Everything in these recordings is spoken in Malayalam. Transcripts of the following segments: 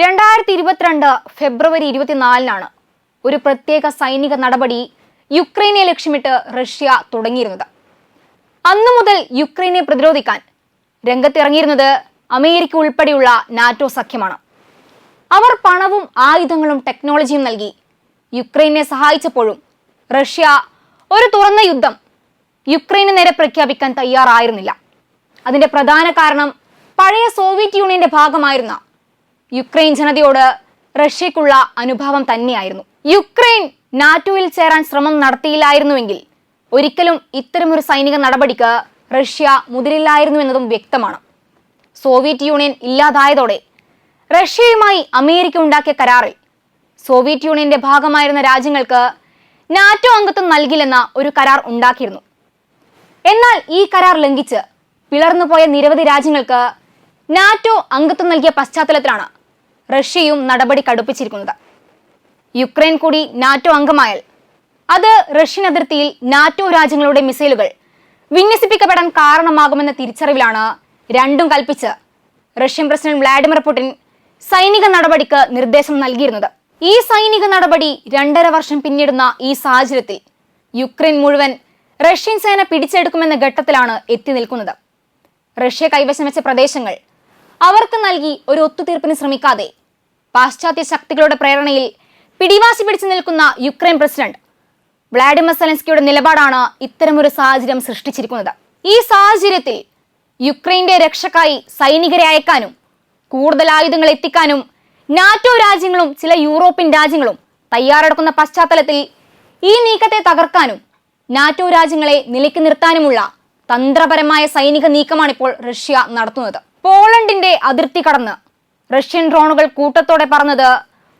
രണ്ടായിരത്തി ഇരുപത്തിരണ്ട് ഫെബ്രുവരി ഇരുപത്തിനാലിനാണ് ഒരു പ്രത്യേക സൈനിക നടപടി യുക്രൈനെ ലക്ഷ്യമിട്ട് റഷ്യ തുടങ്ങിയിരുന്നത്. അന്നു മുതൽ യുക്രൈനെ പ്രതിരോധിക്കാൻ രംഗത്തിറങ്ങിയിരുന്നത് അമേരിക്ക ഉൾപ്പെടെയുള്ള നാറ്റോ സഖ്യമാണ്. അവർ പണവും ആയുധങ്ങളും ടെക്നോളജിയും നൽകി യുക്രൈനെ സഹായിച്ചപ്പോഴും റഷ്യ ഒരു തുറന്ന യുദ്ധം യുക്രൈന് നേരെ പ്രഖ്യാപിക്കാൻ തയ്യാറായിരുന്നില്ല. അതിന്റെ പ്രധാന കാരണം പഴയ സോവിയറ്റ് യൂണിയന്റെ ഭാഗമായിരുന്ന യുക്രൈൻ ജനതയോട് റഷ്യക്കുള്ള അനുഭാവം തന്നെയായിരുന്നു. യുക്രൈൻ നാറ്റോയിൽ ചേരാൻ ശ്രമം നടത്തിയില്ലായിരുന്നുവെങ്കിൽ ഒരിക്കലും ഇത്തരമൊരു സൈനിക നടപടിക്ക് റഷ്യ മുതിരില്ലായിരുന്നു എന്നതും വ്യക്തമാണ്. സോവിയറ്റ് യൂണിയൻ ഇല്ലാതായതോടെ റഷ്യയുമായി അമേരിക്ക ഉണ്ടാക്കിയ കരാറിൽ സോവിയറ്റ് യൂണിയന്റെ ഭാഗമായിരുന്ന രാജ്യങ്ങൾക്ക് നാറ്റോ അംഗത്വം നൽകില്ലെന്ന ഒരു കരാർ ഉണ്ടാക്കിയിരുന്നു. എന്നാൽ ഈ കരാർ ലംഘിച്ച് പിളർന്നുപോയ നിരവധി രാജ്യങ്ങൾക്ക് നാറ്റോ അംഗത്വം നൽകിയ പശ്ചാത്തലത്തിലാണ് റഷ്യയും നടപടി കടുപ്പിച്ചിരിക്കുന്നത്. യുക്രൈൻ കൂടി നാറ്റോ അംഗമായാൽ അത് റഷ്യൻ അതിർത്തിയിൽ നാറ്റോ രാജ്യങ്ങളുടെ മിസൈലുകൾ വിന്യസിപ്പിക്കപ്പെടാൻ കാരണമാകുമെന്ന തിരിച്ചറിവിലാണ് രണ്ടും കൽപ്പിച്ച് റഷ്യൻ പ്രസിഡന്റ് വ്ളാഡിമിർ പുടിൻ സൈനിക നടപടിക്ക് നിർദ്ദേശം നൽകിയിരുന്നത്. ഈ സൈനിക നടപടി രണ്ടര വർഷം പിന്നിടുന്ന ഈ സാഹചര്യത്തിൽ യുക്രൈൻ മുഴുവൻ റഷ്യൻ സേന പിടിച്ചെടുക്കുമെന്ന ഘട്ടത്തിലാണ് എത്തി നിൽക്കുന്നത്. റഷ്യ കൈവശം വെച്ച പ്രദേശങ്ങൾ അവർക്ക് നൽകി ഒരു ഒത്തുതീർപ്പിന് ശ്രമിക്കാതെ പാശ്ചാത്യ ശക്തികളുടെ പ്രേരണയിൽ പിടിവാശി പിടിച്ചു നിൽക്കുന്ന യുക്രൈൻ പ്രസിഡന്റ് വ്ളാഡിമിർ സെലൻസ്കിയുടെ നിലപാടാണ് ഇത്തരമൊരു സാഹചര്യം സൃഷ്ടിച്ചിരിക്കുന്നത്. ഈ സാഹചര്യത്തിൽ യുക്രൈന്റെ രക്ഷക്കായി സൈനികരെ അയക്കാനും കൂടുതൽ ആയുധങ്ങൾ എത്തിക്കാനും നാറ്റോ രാജ്യങ്ങളും ചില യൂറോപ്യൻ രാജ്യങ്ങളും തയ്യാറെടുക്കുന്ന പശ്ചാത്തലത്തിൽ ഈ നീക്കത്തെ തകർക്കാനും നാറ്റോ രാജ്യങ്ങളെ നിലയ്ക്ക് നിർത്താനുമുള്ള തന്ത്രപരമായ സൈനിക നീക്കമാണ് ഇപ്പോൾ റഷ്യ നടത്തുന്നത്. പോളണ്ടിന്റെ അതിർത്തി കടന്ന് റഷ്യൻ ഡ്രോണുകൾ കൂട്ടത്തോടെ പറഞ്ഞത്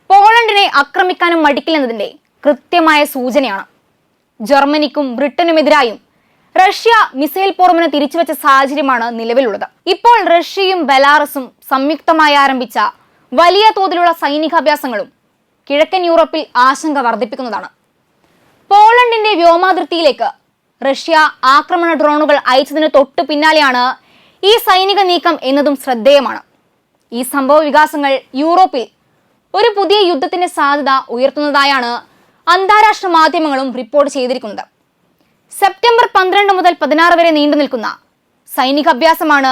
പോളണ്ടിനെ ആക്രമിക്കാനും മടിക്കില്ലെന്നതിന്റെ കൃത്യമായ സൂചനയാണ്. ജർമ്മനിക്കും ബ്രിട്ടനുമെതിരായും റഷ്യ മിസൈൽ പോർമിന് തിരിച്ചുവെച്ച സാഹചര്യമാണ് നിലവിലുള്ളത്. ഇപ്പോൾ റഷ്യയും ബെലാറസും സംയുക്തമായി ആരംഭിച്ച വലിയ തോതിലുള്ള സൈനികാഭ്യാസങ്ങളും കിഴക്കൻ യൂറോപ്പിൽ ആശങ്ക വർദ്ധിപ്പിക്കുന്നതാണ്. പോളണ്ടിന്റെ വ്യോമാതിർത്തിയിലേക്ക് റഷ്യ ആക്രമണ ഡ്രോണുകൾ അയച്ചതിന് തൊട്ടു പിന്നാലെയാണ് ഈ സൈനിക നീക്കം എന്നതും ശ്രദ്ധേയമാണ്. ഈ സംഭവ വികാസങ്ങൾ യൂറോപ്പിൽ ഒരു പുതിയ യുദ്ധത്തിന്റെ സാധ്യത ഉയർത്തുന്നതായാണ് അന്താരാഷ്ട്ര മാധ്യമങ്ങളും റിപ്പോർട്ട് ചെയ്തിരിക്കുന്നത്. സെപ്റ്റംബർ പന്ത്രണ്ട് മുതൽ പതിനാറ് വരെ നീണ്ടു നിൽക്കുന്ന സൈനിക അഭ്യാസമാണ്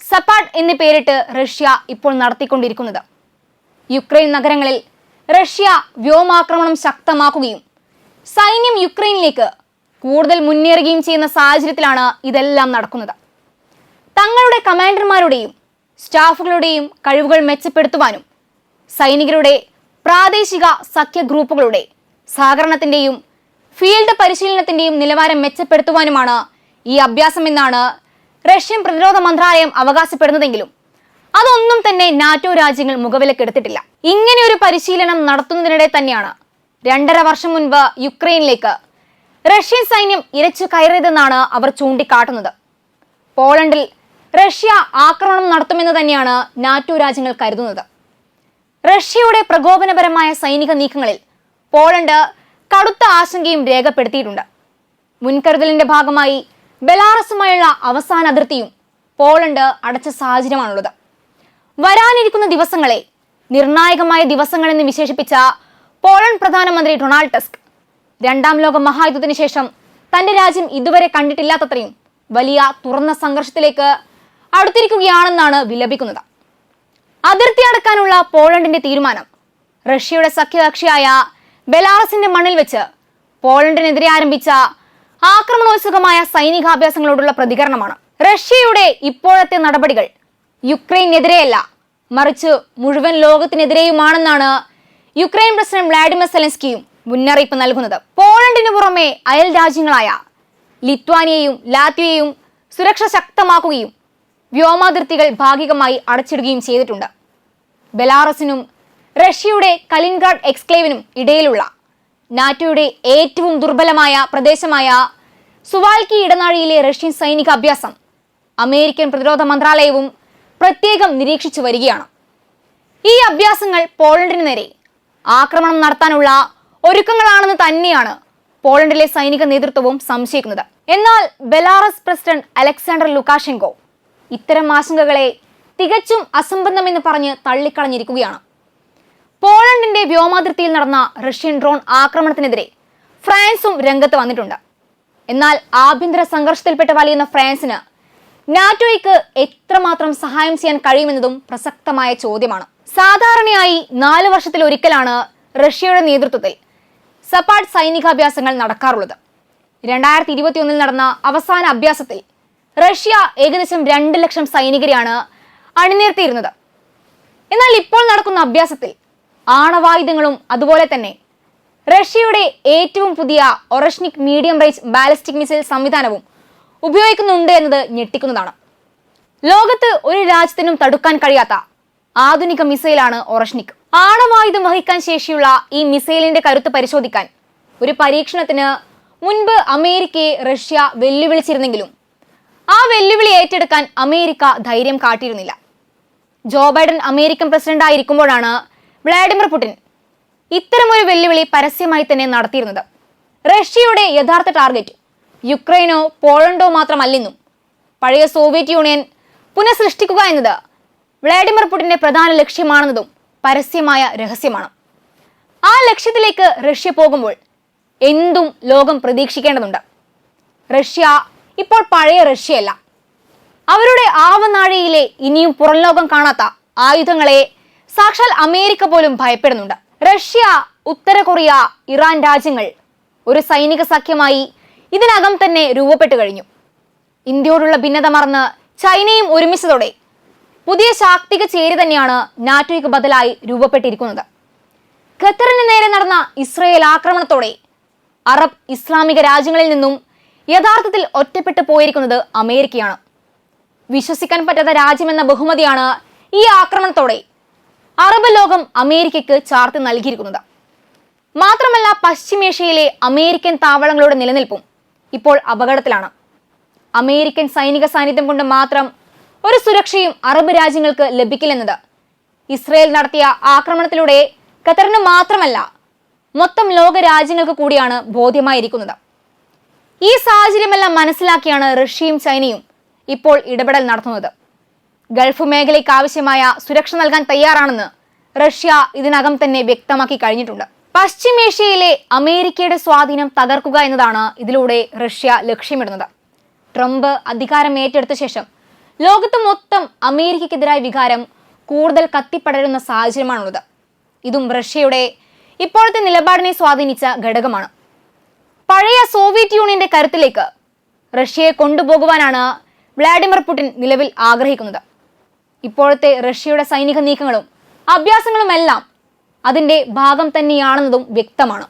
സപ്പാട്ട് എന്ന് പേരിട്ട് റഷ്യ ഇപ്പോൾ നടത്തിക്കൊണ്ടിരിക്കുന്നത്. യുക്രൈൻ നഗരങ്ങളിൽ റഷ്യ വ്യോമാക്രമണം ശക്തമാക്കുകയും സൈന്യം യുക്രൈനിലേക്ക് കൂടുതൽ മുന്നേറുകയും ചെയ്യുന്ന സാഹചര്യത്തിലാണ് ഇതെല്ലാം നടക്കുന്നത്. തങ്ങളുടെ കമാൻഡർമാരുടെയും സ്റ്റാഫുകളുടെയും കഴിവുകൾ മെച്ചപ്പെടുത്തുവാനും സൈനികരുടെ പ്രാദേശിക സഖ്യ ഗ്രൂപ്പുകളുടെ സഹകരണത്തിന്റെയും ഫീൽഡ് പരിശീലനത്തിന്റെയും നിലവാരം മെച്ചപ്പെടുത്തുവാനുമാണ് ഈ അഭ്യാസമെന്നാണ് റഷ്യൻ പ്രതിരോധ മന്ത്രാലയം അവകാശപ്പെടുന്നതെങ്കിലും അതൊന്നും തന്നെ നാറ്റോ രാജ്യങ്ങൾ മുഖവിലക്കെടുത്തിട്ടില്ല ഇങ്ങനെ ഒരു പരിശീലനം നടത്തുന്നതിനിടെ തന്നെയാണ് രണ്ടര വർഷം മുൻപ് യുക്രൈനിലേക്ക് റഷ്യൻ സൈന്യം ഇരച്ചു കയറിയതെന്നാണ് അവർ ചൂണ്ടിക്കാട്ടുന്നത്. പോളണ്ടിൽ റഷ്യ ആക്രമണം നടത്തുമെന്ന് തന്നെയാണ് നാറ്റോ രാജ്യങ്ങൾ കരുതുന്നത്. റഷ്യയുടെ പ്രകോപനപരമായ സൈനിക നീക്കങ്ങളിൽ പോളണ്ട് കടുത്ത ആശങ്കയും രേഖപ്പെടുത്തിയിട്ടുണ്ട്. മുൻകരുതലിന്റെ ഭാഗമായി ബെലാറസുമായുള്ള അവസാന അതിർത്തിയും പോളണ്ട് അടച്ച സാഹചര്യമാണുള്ളത്. വരാനിരിക്കുന്ന ദിവസങ്ങളെ നിർണായകമായ ദിവസങ്ങളെന്ന് വിശേഷിപ്പിച്ച പോളണ്ട് പ്രധാനമന്ത്രി ഡൊണാൾഡ് ടസ്ക് രണ്ടാം ലോക മഹായുദ്ധത്തിന് ശേഷം തന്റെ രാജ്യം ഇതുവരെ കണ്ടിട്ടില്ലാത്തത്രയും വലിയ തുറന്ന സംഘർഷത്തിലേക്ക് അടുത്തിരിക്കുകയാണെന്നാണ് വിലപിക്കുന്നത്. അതിർത്തി അടക്കാനുള്ള പോളണ്ടിന്റെ തീരുമാനം. റഷ്യയുടെ സഖ്യകക്ഷിയായ ബെലാറസിന്റെ മണ്ണിൽ വെച്ച് പോളണ്ടിനെതിരെ ആരംഭിച്ച ആക്രമണോത്സുകമായ സൈനികാഭ്യാസങ്ങളോടുള്ള പ്രതികരണമാണ്. റഷ്യയുടെ ഇപ്പോഴത്തെ നടപടികൾ യുക്രൈനെതിരെയല്ല മറിച്ച് മുഴുവൻ ലോകത്തിനെതിരെയുമാണെന്നാണ് യുക്രൈൻ പ്രസിഡന്റ് വ്ളാഡിമിർ സെലൻസ്കിയും മുന്നറിയിപ്പ് നൽകുന്നത്. പോളണ്ടിന് പുറമെ അയൽ രാജ്യങ്ങളായ ലിത്വാനിയയും ലാത്വിയയും സുരക്ഷ ശക്തമാക്കുകയും വ്യോമാതിർത്തികൾ ഭാഗികമായി അടച്ചിടുകയും ചെയ്തിട്ടുണ്ട്. ബെലാറസിനും റഷ്യയുടെ കലിൻഗ്രാഡ് എക്സ്ക്ലേവിനും ഇടയിലുള്ള നാറ്റോയുടെ ഏറ്റവും ദുർബലമായ പ്രദേശമായ സുവാൽക്കി ഇടനാഴിയിലെ റഷ്യൻ സൈനിക അഭ്യാസം അമേരിക്കൻ പ്രതിരോധ മന്ത്രാലയവും പ്രത്യേകം നിരീക്ഷിച്ചു വരികയാണ്. ഈ അഭ്യാസങ്ങൾ പോളണ്ടിന് നേരെ ആക്രമണം നടത്താനുള്ള ഒരുക്കങ്ങളാണെന്ന് തന്നെയാണ് പോളണ്ടിലെ സൈനിക നേതൃത്വവും സംശയിക്കുന്നത്. എന്നാൽ ബെലാറസ് പ്രസിഡന്റ് അലക്സാണ്ടർ ലുക്കാഷെങ്കോ ഇത്തരം ആശങ്കകളെ തികച്ചും അസംബന്ധമെന്ന് പറഞ്ഞ് തള്ളിക്കളഞ്ഞിരിക്കുകയാണ്. പോളണ്ടിന്റെ വ്യോമാതിർത്തിയിൽ നടന്ന റഷ്യൻ ഡ്രോൺ ആക്രമണത്തിനെതിരെ ഫ്രാൻസും രംഗത്ത് വന്നിട്ടുണ്ട്. എന്നാൽ ആഭ്യന്തര സംഘർഷത്തിൽപ്പെട്ട് വലിയുന്ന ഫ്രാൻസിന് നാറ്റോയ്ക്ക് എത്രമാത്രം സഹായം ചെയ്യാൻ കഴിയുമെന്നതും പ്രസക്തമായ ചോദ്യമാണ്. സാധാരണയായി നാല് വർഷത്തിൽ ഒരിക്കലാണ് റഷ്യയുടെ നേതൃത്വത്തിൽ സപ്പാട്ട് സൈനികാഭ്യാസങ്ങൾ നടക്കാറുള്ളത്. രണ്ടായിരത്തി ഇരുപത്തിയൊന്നിൽ നടന്ന അവസാന അഭ്യാസത്തിൽ റഷ്യ ഏകദേശം രണ്ട് ലക്ഷം സൈനികരെയാണ് അണിനിരത്തിയിരുന്നത്. എന്നാൽ ഇപ്പോൾ നടക്കുന്ന അഭ്യാസത്തിൽ ആണവായുധങ്ങളും അതുപോലെ തന്നെ റഷ്യയുടെ ഏറ്റവും പുതിയ Oreshnik medium range ballistic missile സംവിധാനവും ഉപയോഗിക്കുന്നുണ്ട് എന്നത് ഞെട്ടിക്കുന്നതാണ്. ലോകത്ത് ഒരു രാജ്യത്തിനും തടുക്കാൻ കഴിയാത്ത ആധുനിക മിസൈലാണ് ഒറഷ്നിക്. ആണവായുധം വഹിക്കാൻ ശേഷിയുള്ള ഈ മിസൈലിന്റെ കരുത്ത് പരിശോധിക്കാൻ ഒരു പരീക്ഷണത്തിന് മുൻപ് അമേരിക്കയെ റഷ്യ വെല്ലുവിളിച്ചിരുന്നെങ്കിലും ആ വെല്ലുവിളി ഏറ്റെടുക്കാൻ അമേരിക്ക ധൈര്യം കാട്ടിയിരുന്നില്ല. ജോ ബൈഡൻ അമേരിക്കൻ പ്രസിഡന്റ് ആയിരിക്കുമ്പോഴാണ് വ്ളാഡിമിർ പുടിൻ ഇത്തരമൊരു വെല്ലുവിളി പരസ്യമായി തന്നെ നടത്തിയിരുന്നത്. റഷ്യയുടെ യഥാർത്ഥ ടാർഗറ്റ് യുക്രൈനോ പോളണ്ടോ മാത്രമല്ലെന്നും പഴയ സോവിയറ്റ് യൂണിയൻ പുനഃസൃഷ്ടിക്കുക എന്നത് വ്ളാഡിമിർ പുടിന്റെ പ്രധാന ലക്ഷ്യമാണെന്നതും പരസ്യമായ രഹസ്യമാണ്. ആ ലക്ഷ്യത്തിലേക്ക് റഷ്യ പോകുമ്പോൾ എന്തും ലോകം പ്രതീക്ഷിക്കേണ്ടതുണ്ട്. റഷ്യ ഇപ്പോൾ പഴയ റഷ്യയല്ല. അവരുടെ ആവനാഴിയിലെ ഇനിയും പുറം ലോകം കാണാത്ത ആയുധങ്ങളെ സാക്ഷാൽ അമേരിക്ക പോലും ഭയപ്പെടുന്നുണ്ട്. റഷ്യ ഉത്തര കൊറിയ ഇറാൻ രാജ്യങ്ങൾ ഒരു സൈനിക സഖ്യമായി ഇതിനകം തന്നെ രൂപപ്പെട്ടു കഴിഞ്ഞു. ഇന്ത്യയോടുള്ള ഭിന്നത മറന്ന് ചൈനയും ഒരുമിച്ചതോടെ പുതിയ ശാക്തിക ചേരി തന്നെയാണ് നാറ്റോയ്ക്ക് ബദലായി രൂപപ്പെട്ടിരിക്കുന്നത്. ഖത്തറിന് നേരെ നടന്ന ഇസ്രയേൽ ആക്രമണത്തോടെ അറബ് ഇസ്ലാമിക രാജ്യങ്ങളിൽ നിന്നും യഥാർത്ഥത്തിൽ ഒറ്റപ്പെട്ടു പോയിരിക്കുന്നത് അമേരിക്കയാണ്. വിശ്വസിക്കാൻ പറ്റാത്ത രാജ്യമെന്ന ബഹുമതിയാണ് ഈ ആക്രമണത്തോടെ അറബ് ലോകം അമേരിക്കയ്ക്ക് ചാർത്തി നൽകിയിരിക്കുന്നത്. മാത്രമല്ല പശ്ചിമേഷ്യയിലെ അമേരിക്കൻ താവളങ്ങളുടെ നിലനിൽപ്പും ഇപ്പോൾ അപകടത്തിലാണ്. അമേരിക്കൻ സൈനിക സാന്നിധ്യം കൊണ്ട് മാത്രം ഒരു സുരക്ഷയും അറബ് രാജ്യങ്ങൾക്ക് ലഭിക്കില്ലെന്നത് ഇസ്രയേൽ നടത്തിയ ആക്രമണത്തിലൂടെ ഖത്തറിന് മാത്രമല്ല മൊത്തം ലോക രാജ്യങ്ങൾക്ക് കൂടിയാണ് ബോധ്യമായിരിക്കുന്നത്. ഈ സാഹചര്യമെല്ലാം മനസ്സിലാക്കിയാണ് റഷ്യയും ചൈനയും ഇപ്പോൾ ഇടപെടൽ നടത്തുന്നത്. ഗൾഫ് മേഖലയ്ക്ക് ആവശ്യമായ സുരക്ഷ നൽകാൻ തയ്യാറാണെന്ന് റഷ്യ ഇതിനകം തന്നെ വ്യക്തമാക്കി കഴിഞ്ഞിട്ടുണ്ട്. പശ്ചിമേഷ്യയിലെ അമേരിക്കയുടെ സ്വാധീനം തകർക്കുക എന്നതാണ് ഇതിലൂടെ റഷ്യ ലക്ഷ്യമിടുന്നത്. ട്രംപ് അധികാരം ഏറ്റെടുത്ത ശേഷം ലോകത്ത് മൊത്തം അമേരിക്കയ്ക്കെതിരായ വികാരം കൂടുതൽ കത്തിപ്പടരുന്ന സാഹചര്യമാണുള്ളത്. ഇതും റഷ്യയുടെ ഇപ്പോഴത്തെ നിലപാടിനെ സ്വാധീനിച്ച ഘടകമാണ്. പഴയ സോവിയറ്റ് യൂണിയന്റെ കരുത്തിലേക്ക് റഷ്യയെ കൊണ്ടുപോകുവാനാണ് വ്ളാഡിമിർ പുടിൻ നിലവിൽ ആഗ്രഹിക്കുന്നത്. ഇപ്പോഴത്തെ റഷ്യയുടെ സൈനിക നീക്കങ്ങളും അഭ്യാസങ്ങളുമെല്ലാം അതിന്റെ ഭാഗം തന്നെയാണെന്നതും വ്യക്തമാണ്.